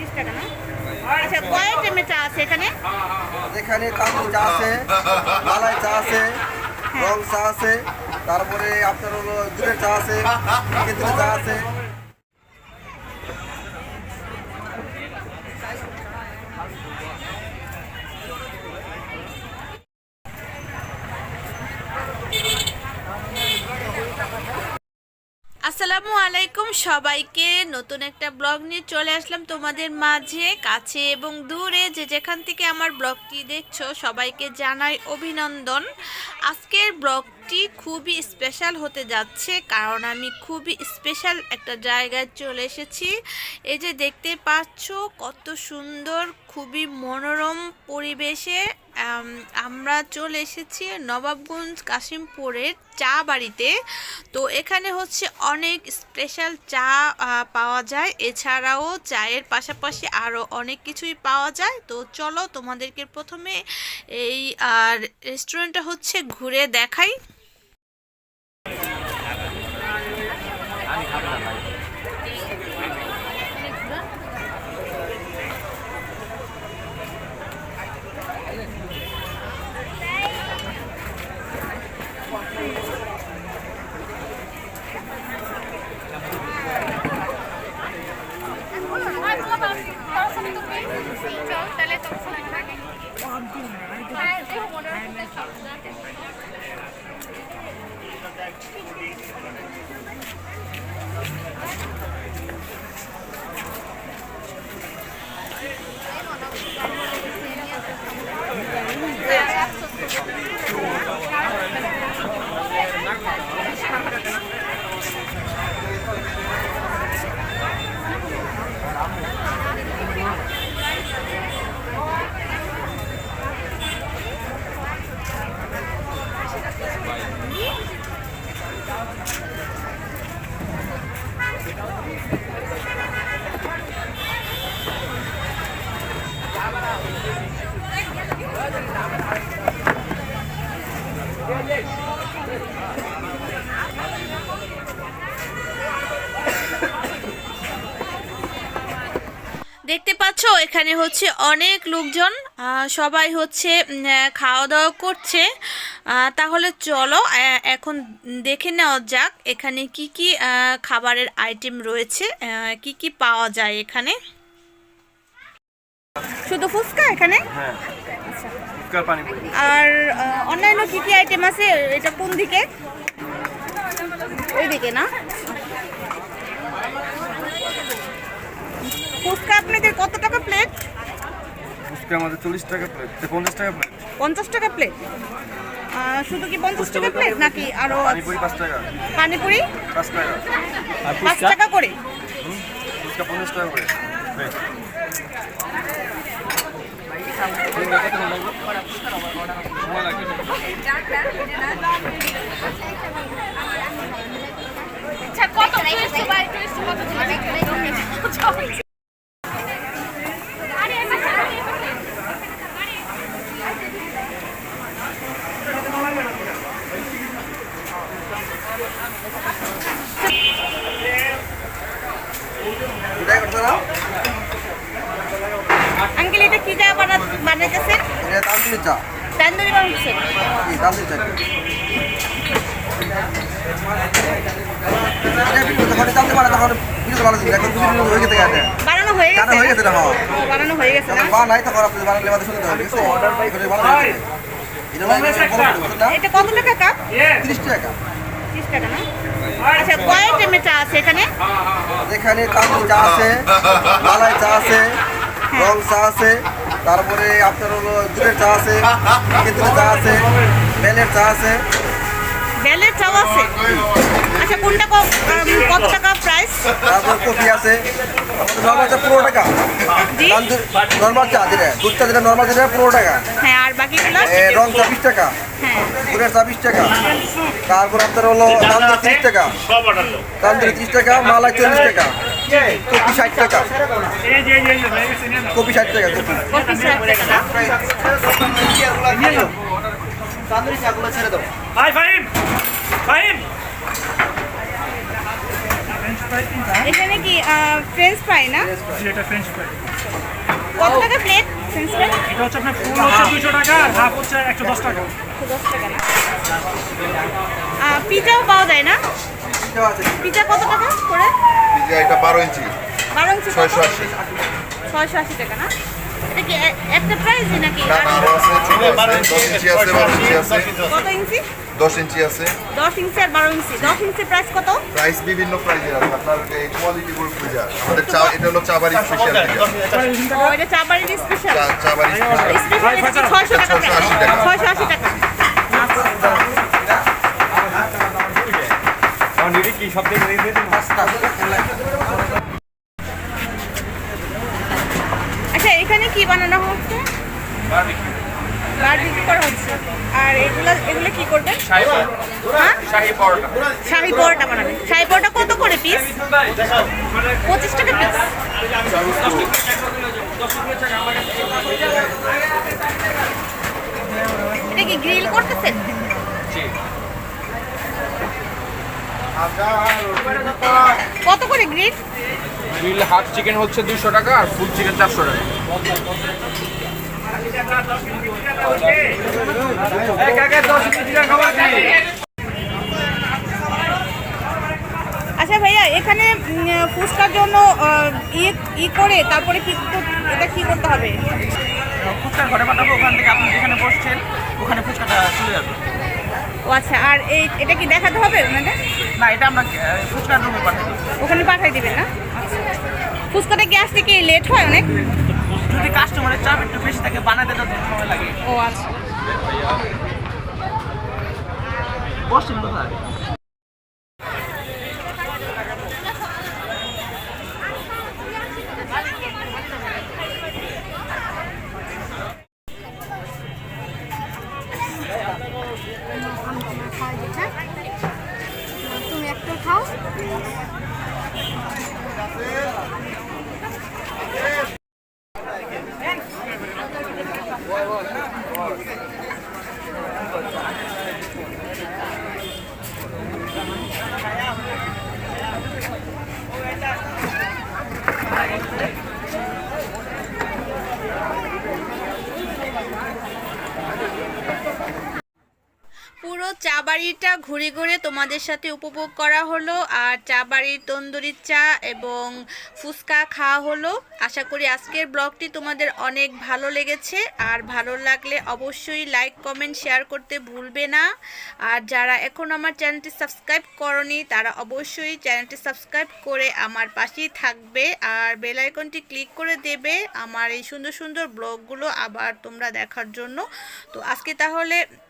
তিরিশ টাকা না? আচ্ছা কয় আইটেমের চা আছে এখানে? এখানে তান্দুর চা আছে মালাই চা আছে রং চা আছে তারপরে আপনার হলো দুধের চা আছে চা আছে। সবাইকে নতুন একটা ব্লগ নিয়ে চলে আসলাম তোমাদের মাঝে, কাছে এবং দূরে। যে যেখান থেকে আমার ব্লগটি দেখছ, সবাইকে জানাই অভিনন্দন। আজকের ব্লগটি খুবই স্পেশাল হতে যাচ্ছে, কারণ আমি খুবই স্পেশাল একটা জায়গায় চলে এসেছি। এই যে দেখতে পাচ্ছ, কত সুন্দর, খুবই মনোরম পরিবেশে আমরা চলে এসেছি নবাবগঞ্জ কাশিমপুরের চা বাড়িতে। তো এখানে হচ্ছে অনেক স্পেশাল চা পাওয়া যায়। এছাড়াও চায়ের পাশাপাশি আরও অনেক কিছুই পাওয়া যায়। তো চলো তোমাদেরকে প্রথমে এই রেস্টুরেন্টটা হচ্ছে ঘুরে দেখাই। দেখতে পাচ্ছ এখানে হচ্ছে অনেক লোকজন সবাই হচ্ছে খাওয়া দাওয়া করছে। তাহলে চলো এখন দেখে নেওয়া যাক এখানে কি কি খাবারের আইটেম রয়েছে কি কি পাওয়া যায় এখানে। শুধু ফুচকা এখানে? হ্যাঁ। পানিপুরি আর অন্যান্য কি কি আইটেম আছে? এটা কোন দিকে? ওইদিকে না? ফুচকা আপনাদের কত টাকা প্লেট? ফুচকা আমাদের চল্লিশ টাকা প্লেট। পঞ্চাশ টাকা প্লেট। পঞ্চাশ টাকা প্লেট। শুধু কি পঞ্চাশ টাকা প্লেট নাকি আরও পানিপুরি পাঁচ টাকা। পানিপুরি? পাঁচ টাকা। পাঁচ টাকা করে? ফুচকা পঞ্চাশ টাকা করে। প্লেট এটাই করতে না আঙ্কেল এটা কি চা বানা বানাইতেছেন এটা তান্দুরি চা তান্দুরি বানাইতেছেন কি তান্দুরি চা এটা ভিডিও যখন জানতে পারে তখন ভিডিও ভিডিও হয়ে গেছে গাড়ি বানানো হয়ে গেছে হয়ে গেছে না? হ্যাঁ বানানো হয়ে গেছে না? যখন বা নাই বানালে বাদে শুনতে হবে ঠিক আছে এখানে ভালো হয়ে গেছে এটা হলো বড় বড় না এটা কত টাকা কাপ? 30 টাকা ত্রিশ টাকা না? আচ্ছা কয় আইটেমের চা আছে এখানে? এখানে তান্দুর চা আছে মালাই চা আছে রং চা আছে তারপরে আপনার হলো দুধের চা আছে কেন্দ্রের চা আছে বেলের চা আছে। বেলের চাও আছে? আচ্ছা কোনটা কত টাকা প্রাইস তারপর কফি আছে। আমাদের নর্মাল চা পনেরো টাকা। নর্মাল চা যেটা দুধ চা যেটা নর্মাল যেটা পনেরো টাকা। হ্যাঁ আর বাকিগুলো? রং চা বিশ টাকা। হ্যাঁ। চা বিশ টাকা। তারপর আপনার হলো তান্দুর তিরিশ টাকা। তান্দুরি তিরিশ টাকা মালাই চল্লিশ টাকা। কপি ষাট টাকা। কপি ষাট টাকা কপি তান্দুরি চাগুলো ছেড়ে দাও! এখানে কি ফ্রেঞ্চ ফ্রাই না? এটা ফ্রেঞ্চ ফ্রাই কত টাকা প্লেট ফ্রেঞ্চ ফ্রাই এটা হচ্ছে আপনার ফুল হচ্ছে দুশো টাকা আর হাফ হচ্ছে একশো দশ টাকা। দশ টাকা না? পিজাও পাওয়া যায় না? পিজা কত টাকা করে? পিজা এটা বারো ইঞ্চি। বারো ইঞ্চি কত? ছয়শো আশি। ছয়শো আশি টাকা না? এটা কি একটা প্রাইসই নাকি? না না আছে ছোট আছে দশ ইঞ্চি আছে বারো ইঞ্চি আছে। কত ইঞ্চি? দশ ইঞ্চি আছে। দশ ইঞ্চি আর বারো ইঞ্চি। দশ ইঞ্চি প্রাইস কত? প্রাইস বিভিন্ন প্রাইজের আছে। আপনার এই কোয়ালিটি গুলো পিজা আমাদের চা এটা হলো চাবারি স্পেশাল পিজা ও এটা চাপাড়ির স্পেশাল চা- চাবারি স্পেশাল স্পেশাল এটা ছয়শো টাকা ছয়শো আশি টাকা। আশি টাকা আচ্ছা এখানে কি বানানো হচ্ছে? বারবিকিউ করা হচ্ছে। আর এগুলো এগুলো কি করবেন? হ্যাঁ? পরোটা। শাহি পরোটা বানাবেন। শাহি পরোটা কত করে পিস পঁচিশ টাকা পিস এটা কি গ্রিল করতেছেন? কত করে গ্রিল? গ্রিল হাফ চিকেন হচ্ছে দুশো টাকা আর ফুল চিকেন চারশো টাকা। আচ্ছা ভাইয়া এখানে ফুচকার জন্য আহ, ই ই করে তারপরে কি এটা কি করতে হবে? ফুচকার ঘরে পাঠাবো ওখান থেকে আপনি যেখানে বসছেন ওখানে ফুচকাটা চলে যাবে। ও আচ্ছা আর এই এটা কি দেখাতে হবে মানে না এটা আমরা ফুচকার রুমে ওখানে পাঠিয়ে দিবেন না? ফুচকাটা কি আসতে কি লেট হয় অনেক? যদি কাস্টমারের চাপ একটু বেশি থাকে বানাতে তো সময় লাগে। ও আচ্ছা। বসছেন কোথায় তুমি একটা খাও পুরো চা বাড়িটা ঘুরে ঘুরে তোমাদের সাথে উপভোগ করা হলো, আর চা বাড়ির তন্দুরি চা এবং ফুচকা খাওয়া হলো। আশা করি আজকের ব্লগটি তোমাদের অনেক ভালো লেগেছে, আর ভালো লাগলে অবশ্যই লাইক, কমেন্ট, শেয়ার করতে ভুলবে না। আর যারা এখন আমার চ্যানেলটি সাবস্ক্রাইব করনি, তারা অবশ্যই চ্যানেলটি সাবস্ক্রাইব করে আমার পাশেই থাকবে, আর বেল আইকনটি ক্লিক করে দেবে আমার এই সুন্দর সুন্দর ব্লগগুলো আবার তোমরা দেখার জন্য। তো আজকে তাহলে